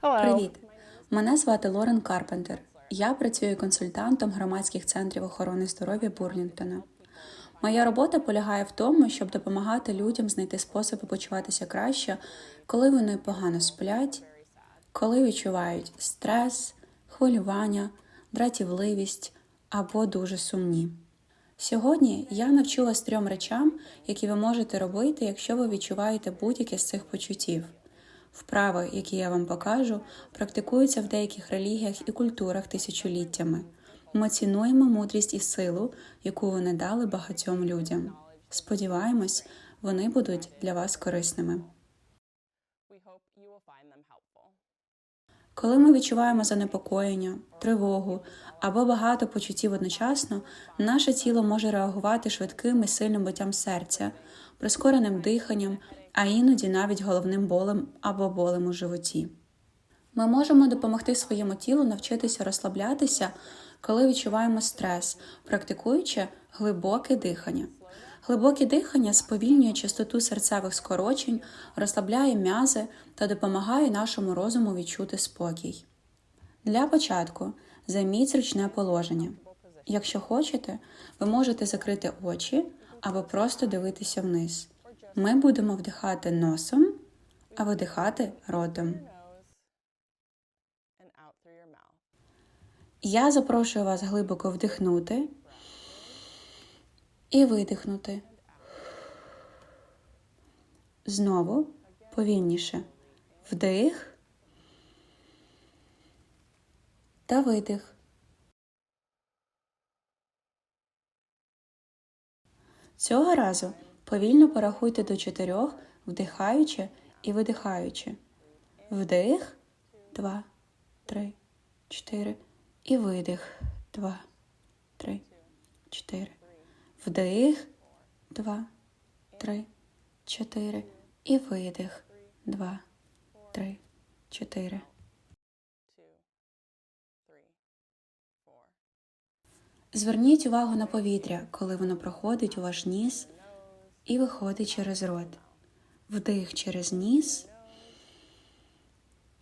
Привіт! Мене звати Лорен Карпентер. Я працюю консультантом громадських центрів охорони здоров'я Бурлінгтона. Моя робота полягає в тому, щоб допомагати людям знайти способи почуватися краще, коли вони погано сплять, коли відчувають стрес, хвилювання, дратівливість або дуже сумні. Сьогодні я навчу вас трьом речам, які ви можете робити, якщо ви відчуваєте будь-яке з цих почуттів. Вправи, які я вам покажу, практикуються в деяких релігіях і культурах тисячоліттями. Ми цінуємо мудрість і силу, яку вони дали багатьом людям. Сподіваємось, вони будуть для вас корисними. Коли ми відчуваємо занепокоєння, тривогу або багато почуттів одночасно, наше тіло може реагувати швидким і сильним биттям серця, прискореним диханням, а іноді навіть головним болем або болем у животі. Ми можемо допомогти своєму тілу навчитися розслаблятися, коли відчуваємо стрес, практикуючи глибоке дихання. Глибоке дихання сповільнює частоту серцевих скорочень, розслабляє м'язи та допомагає нашому розуму відчути спокій. Для початку займіть зручне положення. Якщо хочете, ви можете закрити очі або просто дивитися вниз. Ми будемо вдихати носом, а видихати ротом. Я запрошую вас глибоко вдихнути і видихнути. Знову повільніше. Вдих та видих. Цього разу повільно порахуйте до чотирьох, вдихаючи і видихаючи. Вдих, два, три, чотири. І видих. Два, три, чотири. Вдих. Два, три, чотири. І видих. Два, три, чотири. Зверніть увагу на повітря, коли воно проходить у ваш ніс і виходить через рот. Вдих через ніс,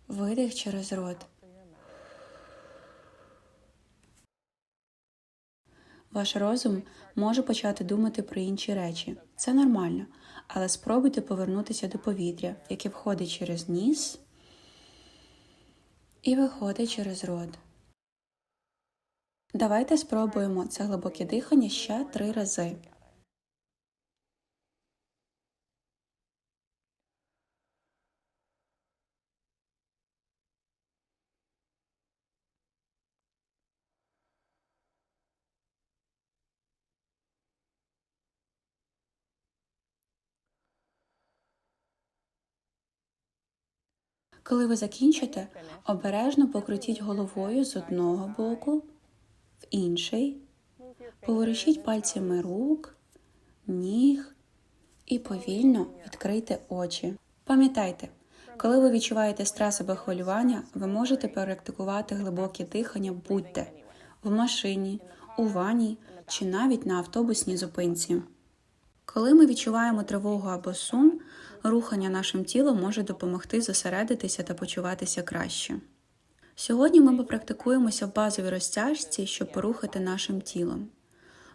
видих через рот. Ваш розум може почати думати про інші речі. Це нормально, але спробуйте повернутися до повітря, яке входить через ніс і виходить через рот. Давайте спробуємо це глибоке дихання ще три рази. Коли ви закінчите, обережно покрутіть головою з одного боку в інший, поворушіть пальцями рук, ніг і повільно відкрийте очі. Пам'ятайте, коли ви відчуваєте стрес або хвилювання, ви можете практикувати глибоке дихання будь-де в машині, у ванні чи навіть на автобусній зупинці. Коли ми відчуваємо тривогу або сум, рухання нашим тілом може допомогти зосередитися та почуватися краще. Сьогодні ми попрактикуємося в базовій розтяжці, щоб порухати нашим тілом.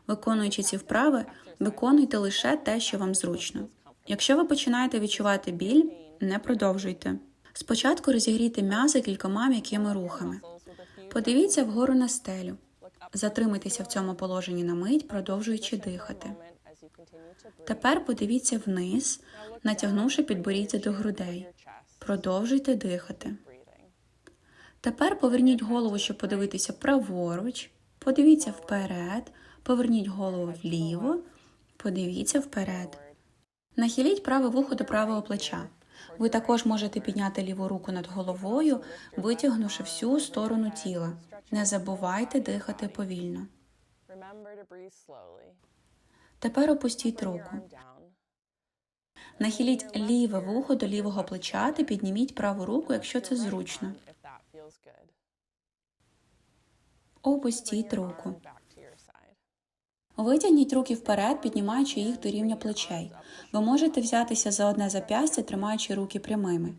Виконуючи ці вправи, виконуйте лише те, що вам зручно. Якщо ви починаєте відчувати біль, не продовжуйте. Спочатку розігрійте м'язи кількома м'якими рухами. Подивіться вгору на стелю. Затримайтеся в цьому положенні на мить, продовжуючи дихати. Тепер подивіться вниз, натягнувши підборіддя до грудей. Продовжуйте дихати. Тепер поверніть голову, щоб подивитися праворуч. Подивіться вперед, поверніть голову вліво, подивіться вперед. Нахиліть праве вухо до правого плеча. Ви також можете підняти ліву руку над головою, витягнувши всю сторону тіла. Не забувайте дихати повільно. Тепер опустіть руку. Нахиліть ліве вухо до лівого плеча та підніміть праву руку, якщо це зручно. Опустіть руку. Витягніть руки вперед, піднімаючи їх до рівня плечей. Ви можете взятися за одне зап'ястя, тримаючи руки прямими.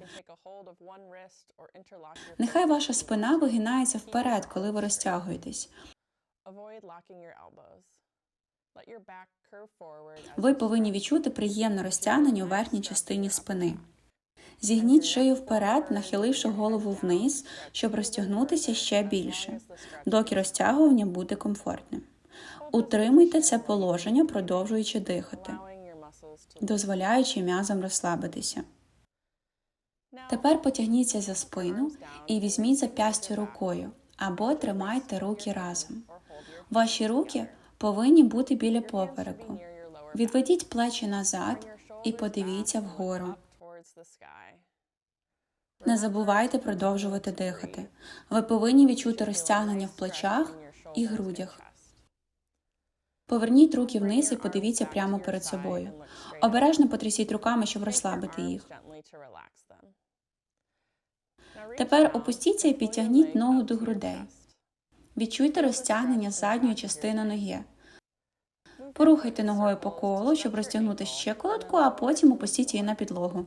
Нехай ваша спина вигинається вперед, коли ви розтягуєтесь. Ви повинні відчути приємне розтягнення у верхній частині спини. Зігніть шию вперед, нахиливши голову вниз, щоб розтягнутися ще більше, доки розтягування буде комфортним. Утримуйте це положення, продовжуючи дихати, дозволяючи м'язам розслабитися. Тепер потягніться за спину і візьміть зап'ястя рукою або тримайте руки разом. Ваші руки повинні бути біля попереку. Відведіть плечі назад і подивіться вгору. Не забувайте продовжувати дихати. Ви повинні відчути розтягнення в плечах і грудях. Поверніть руки вниз і подивіться прямо перед собою. Обережно потрясіть руками, щоб розслабити їх. Тепер опустіться і підтягніть ногу до грудей. Відчуйте розтягнення задньої частини ноги. Порухайте ногою по колу, щоб розтягнути щиколотку, а потім опустіть її на підлогу.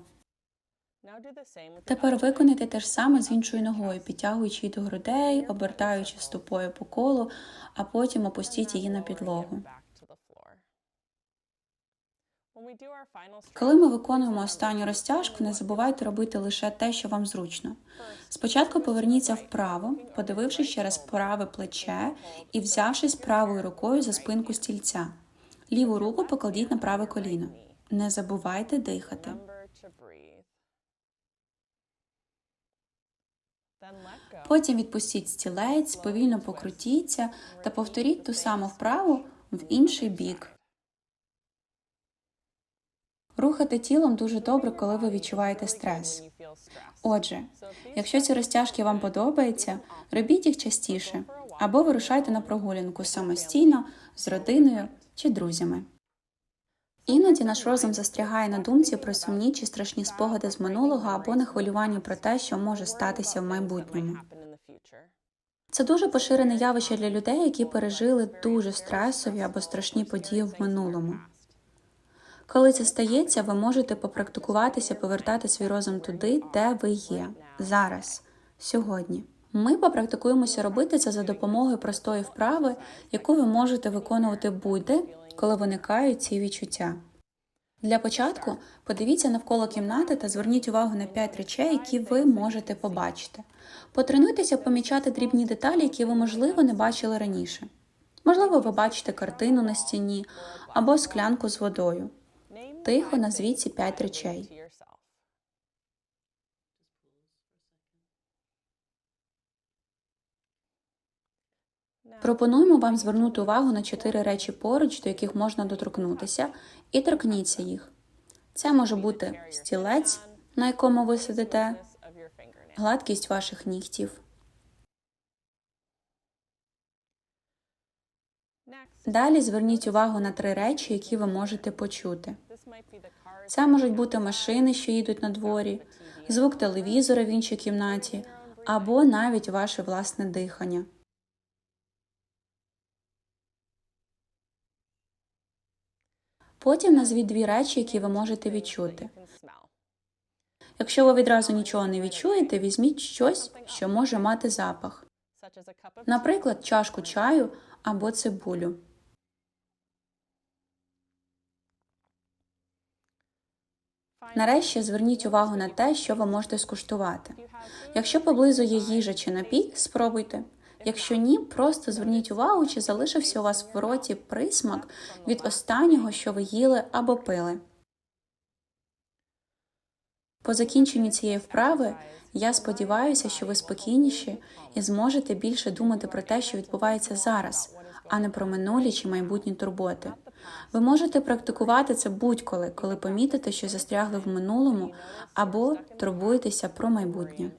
Тепер виконайте те ж саме з іншою ногою, підтягуючи її до грудей, обертаючи стопою по колу, а потім опустіть її на підлогу. Коли ми виконуємо останню розтяжку, не забувайте робити лише те, що вам зручно. Спочатку поверніться вправо, подивившись через праве плече і взявшись правою рукою за спинку стільця. Ліву руку покладіть на праве коліно. Не забувайте дихати. Потім відпустіть стілець, повільно покрутіться та повторіть ту саму вправу в інший бік. Рухати тілом дуже добре, коли ви відчуваєте стрес. Отже, якщо ці розтяжки вам подобаються, робіть їх частіше або вирушайте на прогулянку самостійно, з родиною чи друзями. Іноді наш розум застрягає на думці про сумні чи страшні спогади з минулого або на хвилюванні про те, що може статися в майбутньому. Це дуже поширене явище для людей, які пережили дуже стресові або страшні події в минулому. Коли це стається, ви можете попрактикуватися повертати свій розум туди, де ви є зараз, сьогодні. Ми попрактикуємося робити це за допомогою простої вправи, яку ви можете виконувати будь-де, коли виникають ці відчуття. Для початку подивіться навколо кімнати та зверніть увагу на 5 речей, які ви можете побачити. Потренуйтеся помічати дрібні деталі, які ви, можливо, не бачили раніше. Можливо, ви бачите картину на стіні або склянку з водою. Тихо назвіть ці 5 речей. Пропонуємо вам звернути увагу на чотири речі поруч, до яких можна доторкнутися, і торкніться їх. Це може бути стілець, на якому ви сидите, гладкість ваших нігтів. Далі зверніть увагу на три речі, які ви можете почути. Це можуть бути машини, що їдуть на дворі, звук телевізора в іншій кімнаті, або навіть ваше власне дихання. Потім назвіть дві речі, які ви можете відчути. Якщо ви відразу нічого не відчуєте, візьміть щось, що може мати запах, наприклад, чашку чаю або цибулю. Нарешті зверніть увагу на те, що ви можете скуштувати. Якщо поблизу є їжа чи напій, спробуйте. Якщо ні, просто зверніть увагу, чи залишився у вас в роті присмак від останнього, що ви їли або пили. По закінченню цієї вправи я сподіваюся, що ви спокійніші і зможете більше думати про те, що відбувається зараз, а не про минулі чи майбутні турботи. Ви можете практикувати це будь-коли, коли помітите, що застрягли в минулому або турбуєтеся про майбутнє.